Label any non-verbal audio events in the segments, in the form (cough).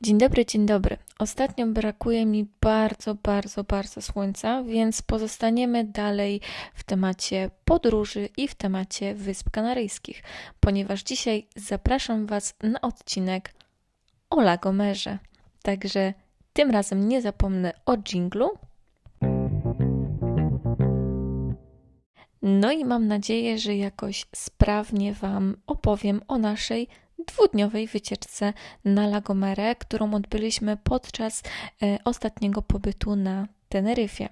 Dzień dobry, dzień dobry. Ostatnio brakuje mi bardzo, bardzo, bardzo słońca, więc pozostaniemy dalej w temacie podróży i w temacie Wysp Kanaryjskich, ponieważ dzisiaj zapraszam Was na odcinek o Lagomerze. Także tym razem nie zapomnę o dżinglu. No i mam nadzieję, że jakoś sprawnie Wam opowiem o naszej dwudniowej wycieczce na Lagomere, którą odbyliśmy podczas e, ostatniego pobytu na Teneryfie.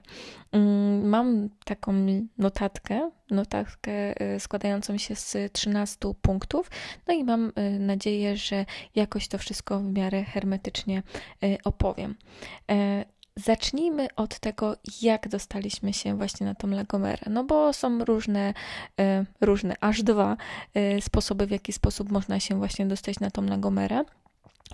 Mm, mam taką notatkę, notatkę e, składającą się z 13 punktów, no i mam e, nadzieję, że jakoś to wszystko w miarę hermetycznie opowiem. Zacznijmy od tego, jak dostaliśmy się właśnie na tą Lagomerę. No bo są różne, e, różne, aż dwa e, sposoby, w jaki sposób można się właśnie dostać na tą Lagomerę.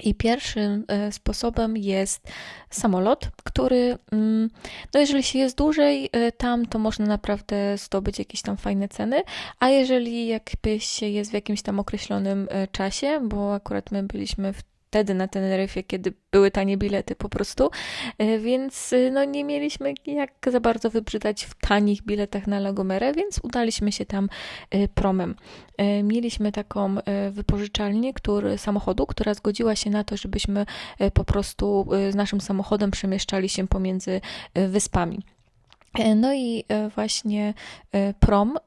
I pierwszym e, sposobem jest samolot, który, mm, no jeżeli się jest dłużej tam, to można naprawdę zdobyć jakieś tam fajne ceny, a jeżeli jakby się jest w jakimś tam określonym czasie, bo akurat my byliśmy w wtedy na Teneryfie, kiedy były tanie bilety po prostu, e, więc e, no nie mieliśmy jak za bardzo wybrzydać w tanich biletach na Lagomerę, więc udaliśmy się tam e, promem. Mieliśmy taką wypożyczalnię który, samochodu, która zgodziła się na to, żebyśmy po prostu z naszym samochodem przemieszczali się pomiędzy wyspami. E, no i e, właśnie e, prom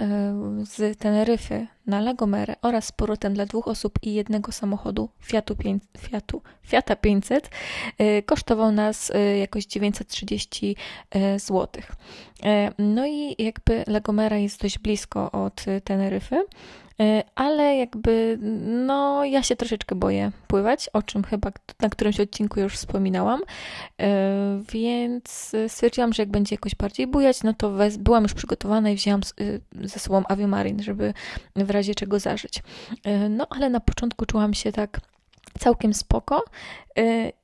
z Teneryfy na Lagomere oraz z powrotem dla dwóch osób i jednego samochodu Fiatu, Fiatu, Fiata 500 kosztował nas jakoś 930 zł. No i jakby Lagomera jest dość blisko od Teneryfy, ale jakby, no, ja się troszeczkę boję pływać, o czym chyba na którymś odcinku już wspominałam, e, więc stwierdziłam, że jak będzie jakoś bardziej bujać, no to wez, byłam już przygotowana i wzięłam ze sobą Aviomarin, żeby w razie czego zażyć. E, no, ale na początku czułam się tak całkiem spoko.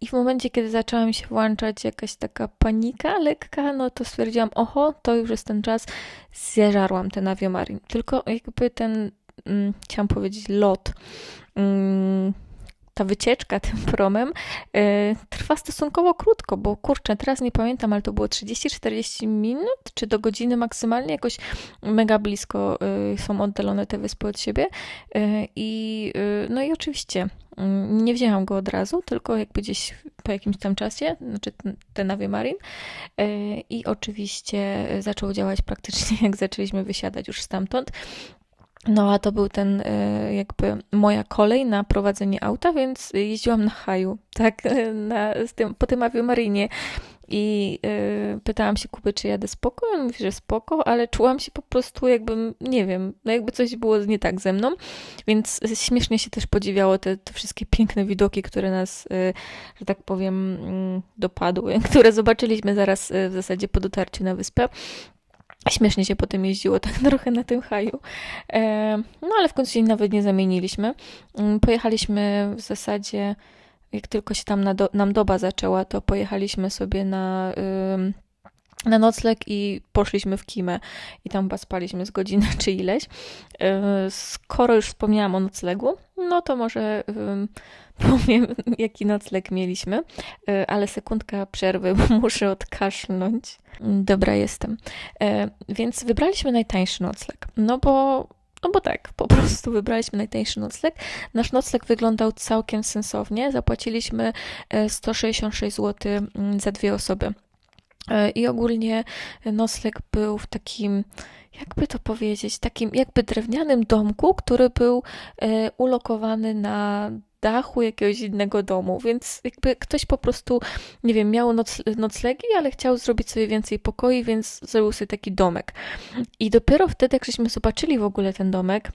I w momencie, kiedy zaczęła mi się włączać jakaś taka panika lekka, no to stwierdziłam, oho, to już jest ten czas, zjeżarłam ten aviomarin. Tylko jakby ten mm, chciałam powiedzieć, lot. Mm, ta wycieczka (laughs) tym promem y, trwa stosunkowo krótko, bo kurczę, teraz nie pamiętam, ale to było 30-40 minut, czy do godziny maksymalnie, jakoś mega blisko y, są oddalone te wyspy od siebie. Y, I no i oczywiście mm, nie wzięłam go od razu, tylko jakby gdzieś po jakimś tam czasie, znaczy ten, ten Marin. I oczywiście zaczął działać praktycznie (laughs) jak zaczęliśmy wysiadać już stamtąd. No a to był ten e, jakby moja kolej na prowadzenie auta, więc jeździłam na haju, tak, (laughs) na, tym, po tym aviomarinie i y, pytałam się Kuby, czy jadę spoko. On mówi, że spoko, ale czułam się po prostu jakbym, nie wiem, no jakby coś było nie tak ze mną, więc śmiesznie się też podziwiało te, te wszystkie piękne widoki, które nas, y, że tak powiem, y, dopadły, (laughs) które zobaczyliśmy zaraz w zasadzie po dotarciu na wyspę. Śmiesznie się potem jeździło (laughs) tak trochę na tym haju. E, no ale w końcu się nawet nie zamieniliśmy. Mm, pojechaliśmy w zasadzie, jak tylko się tam nam doba zaczęła, to pojechaliśmy sobie na na nocleg i poszliśmy w Kimę i tam chyba spaliśmy z godziny czy ileś. E, skoro już wspomniałam o noclegu, no to może (laughs) powiem, jaki nocleg mieliśmy, e, ale sekundka przerwy, bo (laughs) muszę odkaszlnąć. Dobra, jestem. E, więc wybraliśmy najtańszy nocleg, no bo no bo tak, po prostu wybraliśmy najtańszy nocleg. Nasz nocleg wyglądał całkiem sensownie. Zapłaciliśmy 166 zł mm, za dwie osoby. E, I ogólnie nocleg był w takim, jakby to powiedzieć, takim jakby drewnianym domku, który był e, ulokowany na dachu jakiegoś innego domu, więc jakby ktoś po prostu, nie wiem, miał noc, noclegi, ale chciał zrobić sobie więcej pokoi, więc zrobił sobie taki domek. I dopiero wtedy, jak żeśmy zobaczyli w ogóle ten domek,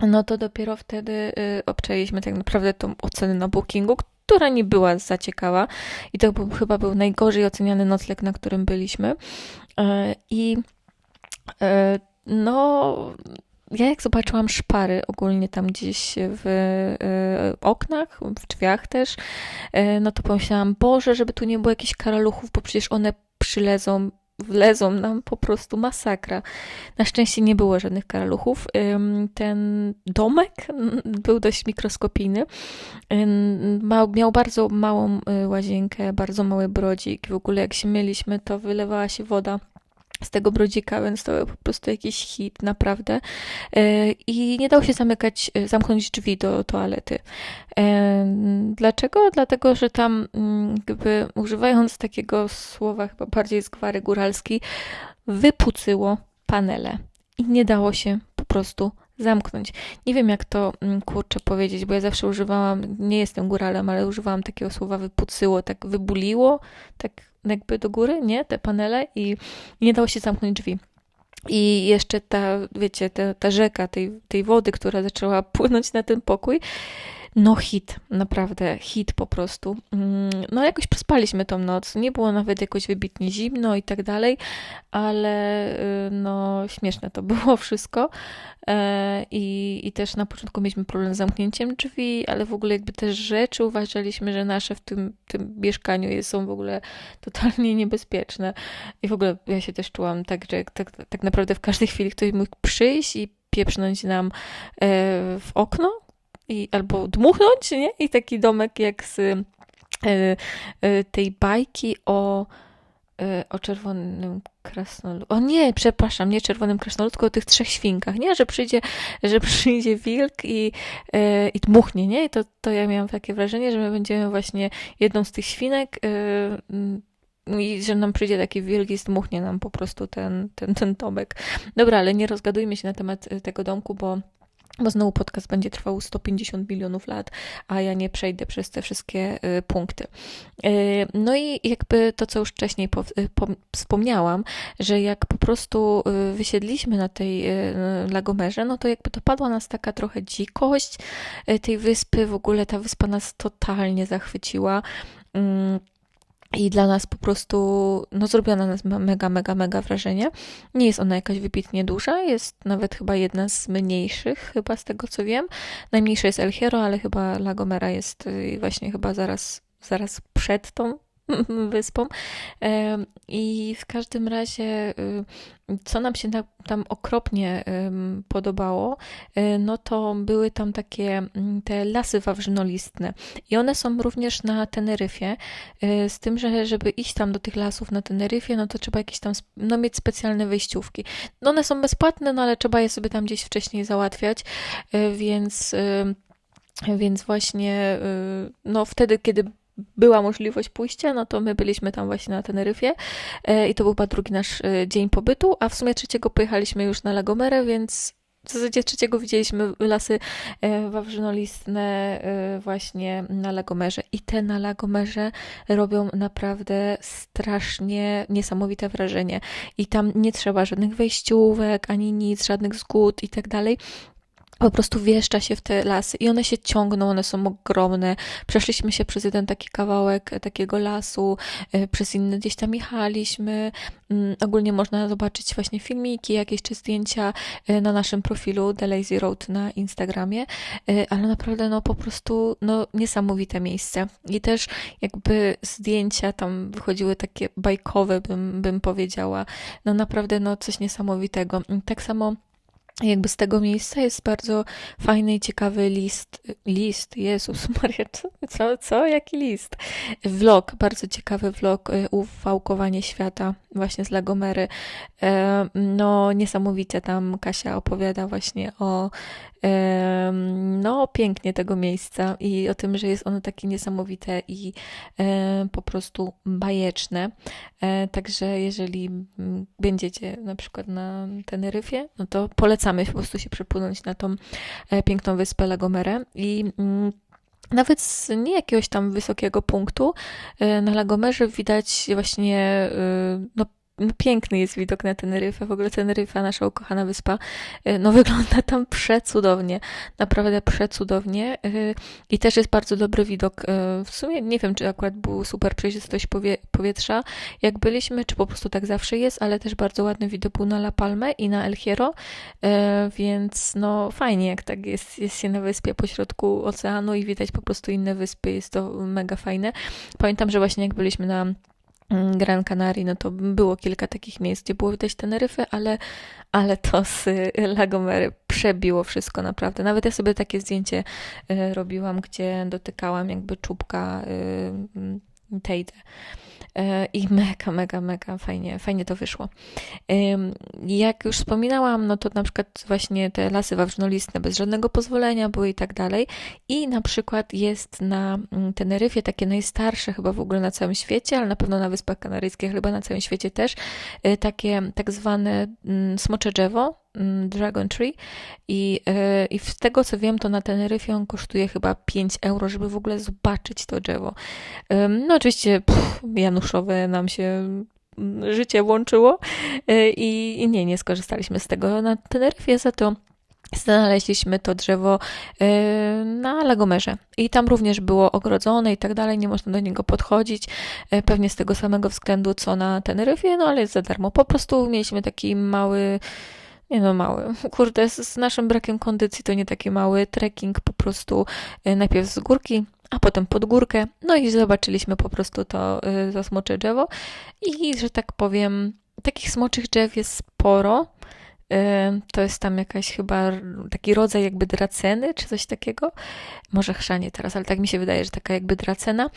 no to dopiero wtedy y, obczęliśmy tak naprawdę tą ocenę na bookingu, która nie była za ciekawa i to był, chyba był najgorzej oceniany nocleg, na którym byliśmy. E, I e, no, ja jak zobaczyłam szpary ogólnie tam gdzieś w e, oknach, w drzwiach też, no to pomyślałam, Boże, żeby tu nie było jakichś karaluchów, bo przecież one przylezą wlezą nam po prostu masakra. Na szczęście nie było żadnych karaluchów. Ten domek był dość mikroskopijny. Miał bardzo małą y, łazienkę, bardzo mały brodzik. W ogóle jak się myliśmy, to wylewała się woda z tego brodzika, więc to był po prostu jakiś hit, naprawdę. E, I nie dało się zamykać, e, zamknąć drzwi do toalety. E, dlaczego? Dlatego, że tam mm, jakby używając takiego słowa chyba bardziej z gwary góralskiej, wypucyło panele i nie dało się po prostu zamknąć. Nie wiem, jak to mm, kurczę powiedzieć, bo ja zawsze używałam, nie jestem góralem, ale używałam takiego słowa wypucyło, tak wybuliło, tak jakby do góry, nie? Te panele i nie dało się zamknąć drzwi. I jeszcze ta, wiecie, ta, ta rzeka tej, tej wody, która zaczęła (laughs) płynąć na ten pokój, no hit, naprawdę hit po prostu. Mm, no jakoś przespaliśmy tą noc, nie było nawet jakoś wybitnie zimno i tak dalej, ale y, no śmieszne to (laughs) było wszystko. E, i, i też na początku mieliśmy problem z zamknięciem drzwi, ale w ogóle jakby te rzeczy uważaliśmy, że nasze w tym, tym mieszkaniu są w ogóle totalnie niebezpieczne. I w ogóle ja się też czułam tak, że tak, tak naprawdę w każdej chwili ktoś mógł przyjść i pieprznąć nam e, w okno, i, albo dmuchnąć, nie? I taki domek jak z y, y, tej bajki o, y, o czerwonym krasnoludku. O nie, przepraszam, nie czerwonym krasnoludku, o tych trzech świnkach, nie? Że przyjdzie, że przyjdzie wilk i, i dmuchnie, nie? I to, to ja miałam takie wrażenie, że my będziemy właśnie jedną z tych świnek i że nam przyjdzie taki wilk i zdmuchnie nam po prostu ten, ten, ten domek. Dobra, ale nie rozgadujmy się na temat tego domku, bo bo znowu podcast będzie trwał 150 milionów lat, a ja nie przejdę przez te wszystkie y, punkty. Y, no i jakby to, co już wcześniej y, wspomniałam, że jak po prostu wysiedliśmy na tej Lagomerze, no to jakby dopadła nas taka trochę dzikość tej wyspy, w ogóle ta wyspa nas totalnie zachwyciła. I dla nas po prostu, no zrobiła na nas mega, mega, mega wrażenie. Nie jest ona jakaś wybitnie duża, jest nawet chyba jedna z mniejszych, chyba z tego co wiem. Najmniejsza jest El Hierro, ale chyba La Gomera jest y, właśnie chyba zaraz, zaraz przed tą (laughs) wyspą. I w każdym razie, y, co nam się tam okropnie podobało, y, no to były tam takie mm, te lasy wawrzynolistne. I one są również na Teneryfie, y, z tym, że żeby iść tam do tych lasów na Teneryfie, no to trzeba jakieś tam no, mieć specjalne wejściówki. No one są bezpłatne, no ale trzeba je sobie tam gdzieś wcześniej załatwiać, więc więc właśnie no wtedy, kiedy była możliwość pójścia, no to my byliśmy tam właśnie na Teneryfie e, i to był chyba drugi nasz e, dzień pobytu, a w sumie trzeciego pojechaliśmy już na Lagomerę, więc w zasadzie trzeciego widzieliśmy lasy e, wawrzynolistne właśnie na Lagomerze. I te na Lagomerze robią naprawdę strasznie niesamowite wrażenie. I tam nie trzeba żadnych wejściówek, ani nic, żadnych zgód i tak dalej po prostu wjeżdża się w te lasy i one się ciągną, one są ogromne. Przeszliśmy się przez jeden taki kawałek takiego lasu, e, przez inny gdzieś tam jechaliśmy. Mm, ogólnie można zobaczyć właśnie filmiki, jakieś czy zdjęcia e, na naszym profilu The Lazy Road na Instagramie, e, ale naprawdę no po prostu no niesamowite miejsce. I też jakby zdjęcia tam wychodziły takie bajkowe, bym, bym powiedziała. No naprawdę no coś niesamowitego. Tak samo jakby z tego miejsca jest bardzo fajny i ciekawy list, list, Jezus (laughs) Maria, co, co, jaki list? Vlog, bardzo ciekawy vlog, y, ufałkowanie świata właśnie z Lagomery. E, no niesamowicie tam Kasia opowiada właśnie o no pięknie tego miejsca i o tym, że jest ono takie niesamowite i po prostu bajeczne. E, także jeżeli będziecie na przykład na Teneryfie, no to polecamy po prostu się przepłynąć na tą e, piękną wyspę Lagomere i mm, nawet z nie jakiegoś tam wysokiego punktu e, na Lagomerze widać właśnie no, piękny jest widok na Teneryfę. W ogóle Teneryfa, nasza ukochana wyspa, y, no (laughs) wygląda tam przecudownie. Naprawdę przecudownie. Y, I też jest bardzo dobry widok. Y, w sumie nie wiem, czy akurat był super przejrzystość powie powietrza, jak byliśmy, czy po prostu tak zawsze jest, ale też bardzo ładny widok był na La Palme i na El Hierro, więc no fajnie, jak tak jest, jest się na wyspie pośrodku oceanu i widać po prostu inne wyspy. Jest to mega fajne. Pamiętam, że właśnie jak byliśmy na Gran Canaria, no to było kilka takich miejsc, gdzie było widać Teneryfy, ale, ale to z Lagomery przebiło wszystko naprawdę. Nawet ja sobie takie zdjęcie robiłam, gdzie dotykałam jakby czubka Tejdę. E, I mega, mega, mega fajnie, fajnie to wyszło. Jak już wspominałam, no to na przykład właśnie te lasy wawrzynolistne bez żadnego pozwolenia były i tak dalej. I na przykład jest na mm, Teneryfie takie najstarsze chyba w ogóle na całym świecie, ale na pewno na Wyspach Kanaryjskich, chyba na całym świecie też, e, takie tak zwane mm, smocze drzewo, Dragon Tree i, yy, i z tego co wiem, to na Teneryfie on kosztuje chyba 5 euro, żeby w ogóle zobaczyć to drzewo. No oczywiście pff, Januszowe nam się mm, życie włączyło yy, i, nie, nie skorzystaliśmy z tego na Teneryfie, za to znaleźliśmy to drzewo na Lagomerze i tam również było ogrodzone i tak dalej, nie można do niego podchodzić, pewnie z tego samego względu co na Teneryfie, no ale jest za darmo. Po prostu mieliśmy taki mały nie no, mały. (laughs) Kurde, z, naszym brakiem kondycji to nie taki mały trekking, po prostu y, najpierw z górki, a potem pod górkę. No i zobaczyliśmy po prostu to y, za smocze drzewo. I, że tak powiem, takich smoczych drzew jest sporo. Y, to jest tam jakaś chyba taki rodzaj jakby draceny, czy coś takiego. Może chrzanie teraz, ale tak mi się wydaje, że taka jakby dracena.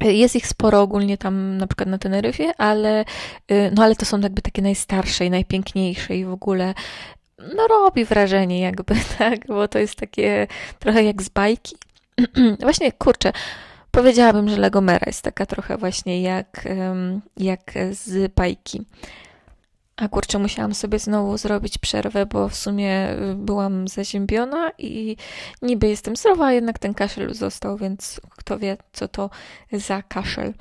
Jest ich sporo ogólnie tam na przykład na Teneryfie, ale, y, no ale to są jakby takie najstarsze i najpiękniejsze i w ogóle no robi wrażenie jakby, (laughs) tak, bo to jest takie trochę jak z bajki. (clears throat) Właśnie, kurczę, powiedziałabym, że Legomera jest taka trochę właśnie jak, jak z bajki. A kurczę, musiałam sobie znowu zrobić przerwę, bo w sumie y, byłam zaziębiona i niby jestem zdrowa, a jednak ten kaszel został, więc kto wie, co to za kaszel.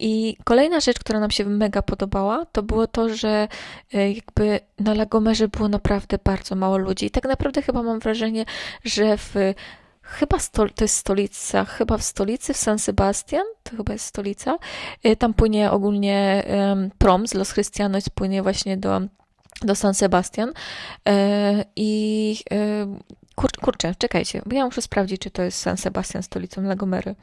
I kolejna rzecz, która nam się mega podobała, to było to, że y, jakby na Lagomerze było naprawdę bardzo mało ludzi. I tak naprawdę chyba mam wrażenie, że w chyba to jest stolica, chyba w stolicy, w San Sebastian, to chyba jest stolica. Y, tam płynie ogólnie prom z Los Cristianos, płynie właśnie do, do San Sebastian. Y, I y, Kur, kurczę, czekajcie, bo ja muszę sprawdzić, czy to jest San Sebastian stolicą Lagomery.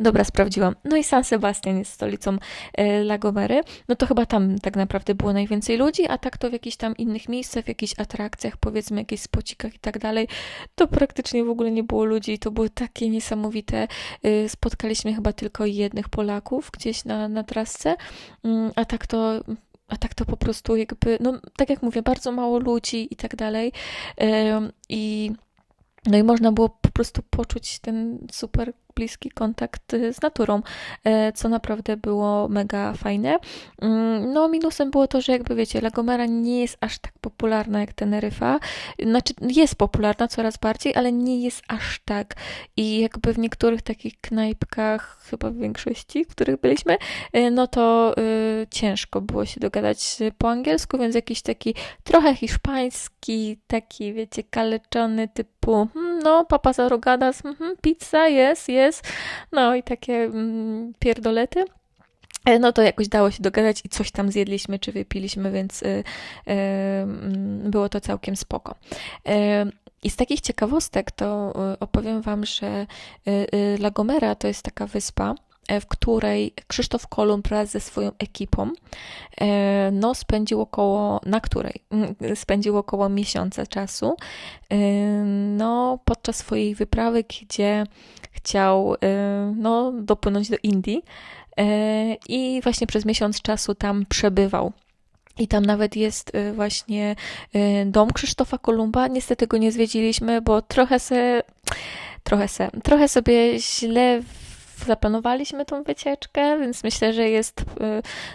Dobra, sprawdziłam. No i San Sebastian jest stolicą e, Lagomery. No to chyba tam tak naprawdę było najwięcej ludzi, a tak to w jakichś tam innych miejscach, w jakichś atrakcjach, powiedzmy, jakichś spocikach i tak dalej, to praktycznie w ogóle nie było ludzi. To były takie niesamowite. E, spotkaliśmy chyba tylko jednych Polaków gdzieś na, na trasce, mm, a tak to a tak to po prostu jakby, no tak jak mówię, bardzo mało ludzi i tak dalej. I no i można było po prostu poczuć ten super bliski kontakt y, z naturą, e, co naprawdę było mega fajne. Mm, no, minusem było to, że jakby wiecie, Lagomera nie jest aż tak popularna jak Teneryfa. Znaczy, jest popularna coraz bardziej, ale nie jest aż tak. I jakby w niektórych takich knajpkach, chyba w większości, w których byliśmy, e, no to y, ciężko było się dogadać po angielsku, więc jakiś taki trochę hiszpański, taki, wiecie, kaleczony typu, hmm, no, papa zarogadas, mm, pizza, jest, jest no i takie mm, pierdolety e, no to jakoś dało się dogadać i coś tam zjedliśmy czy wypiliśmy, więc y, y, y, było to całkiem spoko. E, I z takich ciekawostek to y, opowiem Wam, że La Gomera to jest taka wyspa, w której Krzysztof Kolumb wraz ze swoją ekipą no, spędził około, na której mm, spędził około miesiąca czasu no, podczas swojej wyprawy, gdzie chciał y, no, dopłynąć do Indii i właśnie przez miesiąc czasu tam przebywał. I tam nawet jest właśnie dom Krzysztofa Kolumba. Niestety go nie zwiedziliśmy, bo trochę se, trochę se, trochę sobie źle zaplanowaliśmy tą wycieczkę, więc myślę, że jest y,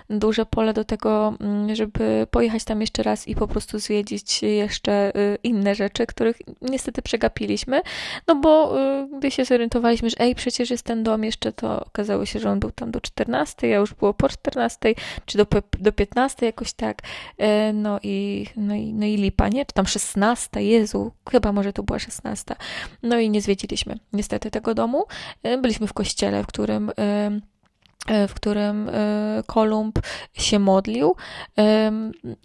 duże pole do tego, mm, żeby pojechać tam jeszcze raz i po prostu zwiedzić jeszcze y, inne rzeczy, których niestety przegapiliśmy. No bo y, gdy się zorientowaliśmy, że ej, przecież jest ten dom jeszcze, to okazało się, że on był tam do 14, a już było po 14, czy do, do 15 jakoś tak. No i, no i, no i lipa, nie? Czy tam 16, Jezu, chyba może to była 16. No i nie zwiedziliśmy niestety tego domu. Byliśmy w kościele w którym e, w którym e, Kolumb się modlił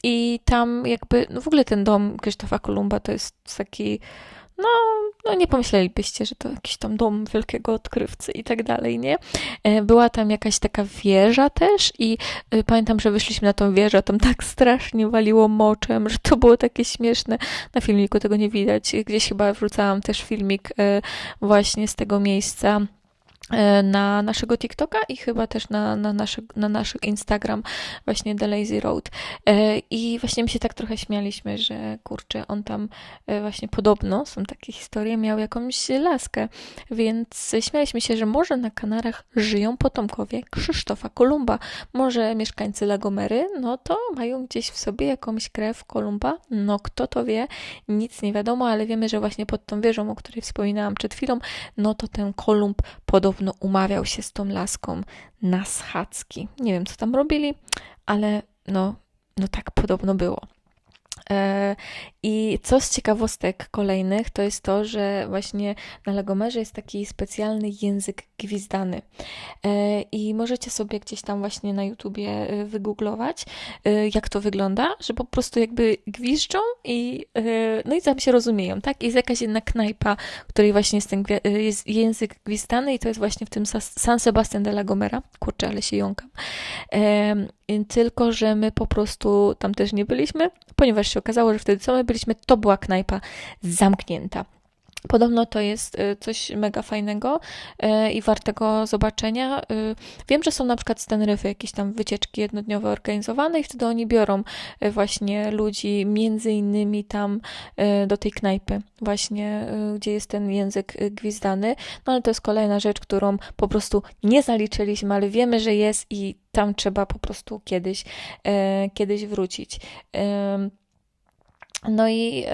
i tam jakby, no w ogóle ten dom Krzysztofa Kolumba to jest taki no, no nie pomyślelibyście, że to jakiś tam dom wielkiego odkrywcy i tak dalej, nie? E, była tam jakaś taka wieża też i pamiętam, że wyszliśmy na tą wieżę, tam tak strasznie waliło moczem, że to było takie śmieszne. Na filmiku tego nie widać. Gdzieś chyba wrzucałam też filmik właśnie z tego miejsca na naszego TikToka i chyba też na, na, naszy, na nasz Instagram, właśnie The Lazy Road. E, I właśnie my się tak trochę śmialiśmy, że kurczę, on tam e, właśnie podobno, są takie historie, miał jakąś laskę, więc śmialiśmy się, że może na Kanarach żyją potomkowie Krzysztofa Kolumba. Może mieszkańcy Lagomery, no to mają gdzieś w sobie jakąś krew Kolumba. No kto to wie, nic nie wiadomo, ale wiemy, że właśnie pod tą wieżą, o której wspominałam przed chwilą, no to ten Kolumb podobno podobno umawiał się z tą laską na schadzki. Nie wiem, co tam robili, ale no, no tak podobno było. E, I co z ciekawostek kolejnych, to jest to, że właśnie na Lagomerze jest taki specjalny język gwizdany. E, I możecie sobie gdzieś tam właśnie na YouTubie e, wygooglować, jak to wygląda, że po prostu jakby gwiżdżą i no i tam się rozumieją, tak? Jest jakaś jedna knajpa, w której właśnie jest ten jest język gwizdany i to jest właśnie w tym San Sebastian de la Gomera. Kurczę, ale się jąkam. Tylko, że my po prostu tam też nie byliśmy, ponieważ się okazało, że wtedy co my byliśmy, to była knajpa zamknięta. Podobno to jest y, coś mega fajnego y, i wartego zobaczenia. Y, wiem, że są na przykład z Teneryfy jakieś tam wycieczki jednodniowe organizowane i wtedy oni biorą właśnie ludzi między innymi tam do tej knajpy, właśnie gdzie jest ten język gwizdany. No ale to jest kolejna rzecz, którą po prostu nie zaliczyliśmy, ale wiemy, że jest i tam trzeba po prostu kiedyś, kiedyś wrócić. No i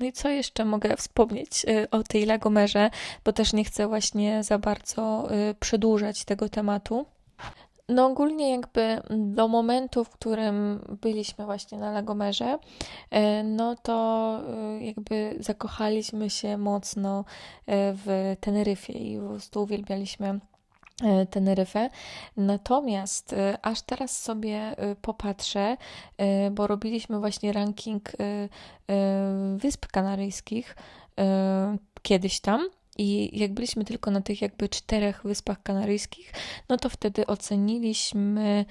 no i co jeszcze mogę wspomnieć y, o tej Lagomerze, bo też nie chcę właśnie za bardzo y, przedłużać tego tematu. No ogólnie jakby do momentu, w którym byliśmy właśnie na Lagomerze, y, no to jakby zakochaliśmy się mocno w Teneryfie i po prostu uwielbialiśmy Teneryfę. Natomiast e, aż teraz sobie e, popatrzę, bo robiliśmy właśnie ranking Wysp Kanaryjskich kiedyś tam. I jak byliśmy tylko na tych jakby czterech wyspach kanaryjskich, no to wtedy oceniliśmy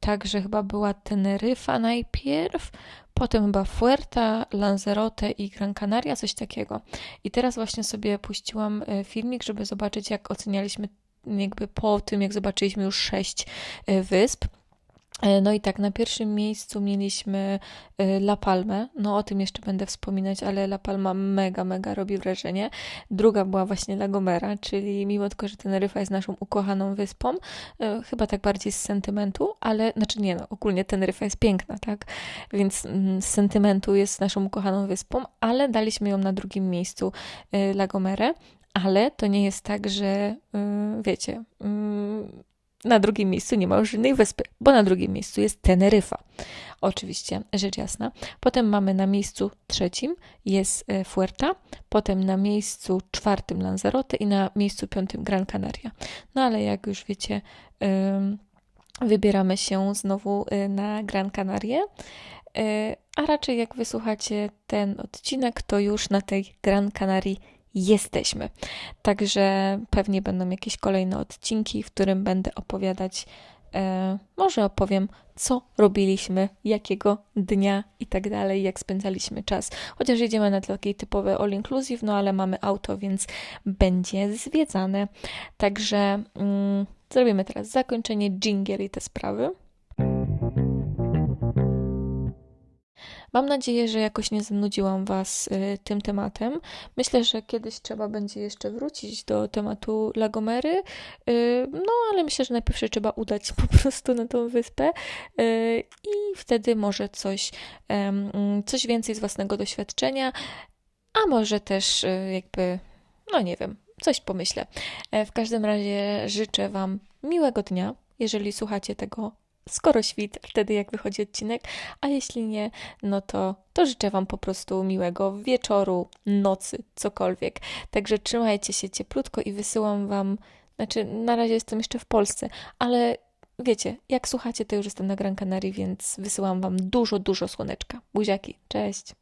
tak, że chyba była Teneryfa najpierw, potem chyba Fuerta, Lanzarote i Gran Canaria, coś takiego. I teraz właśnie sobie puściłam filmik, żeby zobaczyć, jak ocenialiśmy jakby po tym, jak zobaczyliśmy już sześć e, wysp. E, no i tak, na pierwszym miejscu mieliśmy e, La Palmę. No o tym jeszcze będę wspominać, ale La Palma mega, mega robi wrażenie. Druga była właśnie La Gomera, czyli mimo tylko, że Teneryfa jest naszą ukochaną wyspą, chyba tak bardziej z sentymentu, ale znaczy nie no, ogólnie Teneryfa jest piękna, tak? Więc mm, z sentymentu jest naszą ukochaną wyspą, ale daliśmy ją na drugim miejscu La Gomerę ale to nie jest tak, że yy, wiecie, yy, na drugim miejscu nie ma już żadnej wyspy, bo na drugim miejscu jest Teneryfa. Oczywiście, rzecz jasna. Potem mamy na miejscu trzecim jest y, Fuerta, potem na miejscu czwartym Lanzarote i na miejscu piątym Gran Canaria. No ale jak już wiecie, wybieramy się znowu y, na Gran Canaria. Y, a raczej jak wysłuchacie ten odcinek, to już na tej Gran Canarii jesteśmy. Także pewnie będą jakieś kolejne odcinki, w którym będę opowiadać, e, może opowiem, co robiliśmy, jakiego dnia i tak dalej, jak spędzaliśmy czas. Chociaż jedziemy na takiej typowe all inclusive, no ale mamy auto, więc będzie zwiedzane. Także mm, zrobimy teraz zakończenie, jingle i te sprawy. Mam nadzieję, że jakoś nie znudziłam Was y, tym tematem. Myślę, że kiedyś trzeba będzie jeszcze wrócić do tematu Lagomery, y, no ale myślę, że najpierw trzeba udać po (laughs) prostu na tą wyspę y, i wtedy może coś, coś więcej z własnego doświadczenia, a może też jakby, no nie wiem, coś pomyślę. E, w każdym razie życzę Wam miłego dnia, jeżeli słuchacie tego skoro świt, wtedy jak wychodzi odcinek, a jeśli nie, no to, to życzę Wam po prostu miłego wieczoru, nocy, cokolwiek. Także trzymajcie się cieplutko i wysyłam Wam, znaczy na razie jestem jeszcze w Polsce, ale wiecie, jak słuchacie, to już jestem na Gran Canaria, więc wysyłam Wam dużo, dużo słoneczka. Buziaki, cześć!